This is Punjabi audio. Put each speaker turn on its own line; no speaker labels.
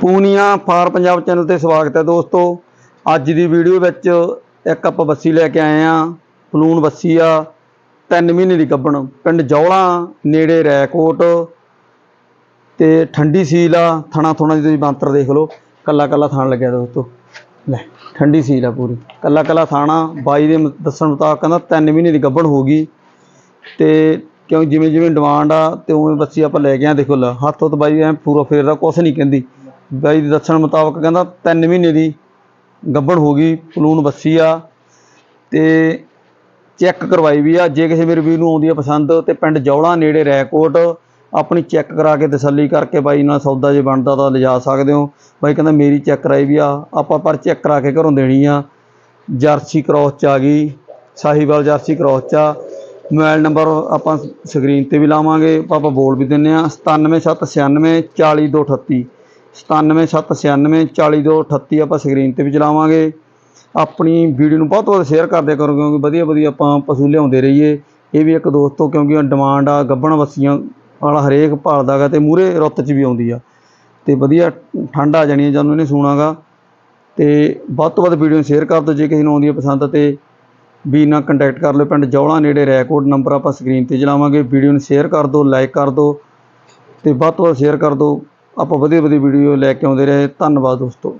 ਪੂਨੀਆ ਫਾਰ ਪੰਜਾਬ ਚੈਨਲ ਤੇ ਸਵਾਗਤ ਹੈ ਦੋਸਤੋ। ਅੱਜ ਦੀ ਵੀਡੀਓ ਵਿੱਚ ਇੱਕ ਆਪਾਂ ਬੱਸੀ ਲੈ ਕੇ ਆਏ ਆ ਪਲੂਣ ਬੱਸੀ ਆ। 3 ਮਹੀਨੇ ਦੀ ਗੱਭਣ। ਪਿੰਡ ਜੌਲਾ, ਨੇੜੇ ਰੈਕੋਟ ਤੇ ਠੰਡੀ ਸੀਲ ਆ। ਥਣਾ ਥੋਣਾ ਦੀ ਤੁਸੀਂ ਬਾਂਤਰ ਦੇਖ ਲਓ। ਕੱਲਾ ਕੱਲਾ ਥਾਣ ਲੱਗਿਆ ਦੋਸਤੋ। ਲੈ, ਠੰਡੀ ਸੀਲ ਆ ਪੂਰੀ। ਕੱਲਾ ਕੱਲਾ ਥਾਣਾ। ਬਾਈ ਦੇ ਦੱਸਣ ਮੁਤਾਬਕ ਕਹਿੰਦਾ 3 ਮਹੀਨੇ ਦੀ ਗੱਭਣ ਹੋ ਗਈ। ਤੇ ਕਿਉਂ ਜਿਵੇਂ ਜਿਵੇਂ ਡਿਮਾਂਡ ਆ ਤੇ ਉਵੇਂ ਬੱਸੀ ਆਪਾਂ ਲੈ ਗਏ ਆ ਦੇਖੋ ਲੈ ਹੱਥ ਤੋਂ ਬਾਈ ਐ ਪੂਰਾ ਫੇਰਦਾ ਕੁਛ ਨਹੀਂ ਕਹਿੰਦੀ। ਬਾਈ ਦੇ ਦੱਸਣ ਮੁਤਾਬਕ ਕਹਿੰਦਾ 3 ਮਹੀਨੇ ਦੀ ਗੱਬੜ ਹੋ ਗਈ ਪਲੂਨ ਬੱਸੀ ਆ ਤੇ ਚੈੱਕ ਕਰਵਾਈ ਵੀ ਆ। ਜੇ ਕਿਸੇ ਮੇਰੇ ਵੀਰ ਨੂੰ ਆਉਂਦੀ ਆ ਪਸੰਦ ਤੇ ਪਿੰਡ ਜੌਲਾ ਨੇੜੇ ਰੈਕੋਟ, ਆਪਣੀ ਚੈੱਕ ਕਰਾ ਕੇ ਤਸੱਲੀ ਕਰਕੇ ਬਾਈ ਨਾਲ ਸੌਦਾ ਜੇ ਬਣਦਾ ਤਾਂ ਲਿਜਾ ਸਕਦੇ ਹੋ। ਬਾਈ ਕਹਿੰਦਾ ਮੇਰੀ ਚੈੱਕ ਕਰਾਈ ਵੀ ਆ, ਆਪਾਂ ਪਰ ਚੈੱਕ ਕਰਾ ਕੇ ਘਰੋਂ ਦੇਣੀ ਆ। ਜਰਸੀ ਕ੍ਰੋਸ ਚ ਆ ਗਈ, ਸਾਹੀਵਾਲ ਜਰਸੀ ਕ੍ਰੋਸ ਚ ਆ। ਮੋਬਾਈਲ ਨੰਬਰ ਆਪਾਂ ਸਕਰੀਨ ਤੇ ਵੀ ਲਾਵਾਂਗੇ, ਆਪਾਂ ਬੋਲ ਵੀ ਦਿੰਨੇ ਆ 97796 40238 97796 40238 ਆਪਾਂ ਸਕਰੀਨ ਤੇ ਵੀ ਚਲਾਵਾਂਗੇ। ਆਪਣੀ ਵੀਡੀਓ ਨੂੰ ਬਹੁਤ ਬਹੁਤ ਸ਼ੇਅਰ ਕਰਦੇ ਕਰੋ, ਕਿਉਂਕਿ ਵਧੀਆ ਵਧੀਆ ਆਪਾਂ ਪਸ਼ੂ ਲਿਆਉਂਦੇ ਰਹੀਏ। ਇਹ ਵੀ ਇੱਕ ਦੋਸਤੋ, ਕਿਉਂਕਿ ਡਿਮਾਂਡ ਆ ਗੱਬਣ ਵੱਸੀਆਂ ਵਾਲਾ ਹਰੇਕ ਭਾਲਦਾ ਗਾ ਤੇ ਮੂਰੇ ਰੁੱਤ 'ਚ ਵੀ ਆਉਂਦੀ ਆ। ਤੇ ਵਧੀਆ ਠੰਡ ਆ ਜਾਣੀ ਹੈ ਜਦੋਂ ਇਹਨੇ ਸੂਣਾਗਾ ਤੇ ਵੱਧ ਤੋਂ ਵੱਧ ਵੀਡੀਓ ਨੂੰ ਸ਼ੇਅਰ ਕਰ ਦਿਓ, ਜੇ ਕਿਸੇ ਨੂੰ ਆਉਂਦੀ ਹੈ ਪਸੰਦ ਤੇ। ਵੀ ਨਾਲ ਕੰਟੈਕਟ ਕਰ ਲਓ, ਪਿੰਡ ਜੌਲਾ ਨੇੜੇ ਰੈਕੋਰਡ ਨੰਬਰ ਆਪਾਂ ਸਕਰੀਨ ਤੇ ਚਲਾਵਾਂਗੇ। ਵੀਡੀਓ ਨੂੰ ਸ਼ੇਅਰ ਕਰ ਦਿਓ ਲਾਈਕ ਕਰ ਦਿਓ। ਤੇ ਵੱਧ ਤੋਂ ਵੱਧ ਸ਼ੇਅਰ ਕਰ ਦਿਓ। ਆਪਾਂ ਵਧੀਆ ਵਧੀਆ ਵੀਡੀਓ ਲੈ ਕੇ ਆਉਂਦੇ ਰਹੇ। ਧੰਨਵਾਦ ਦੋਸਤੋ।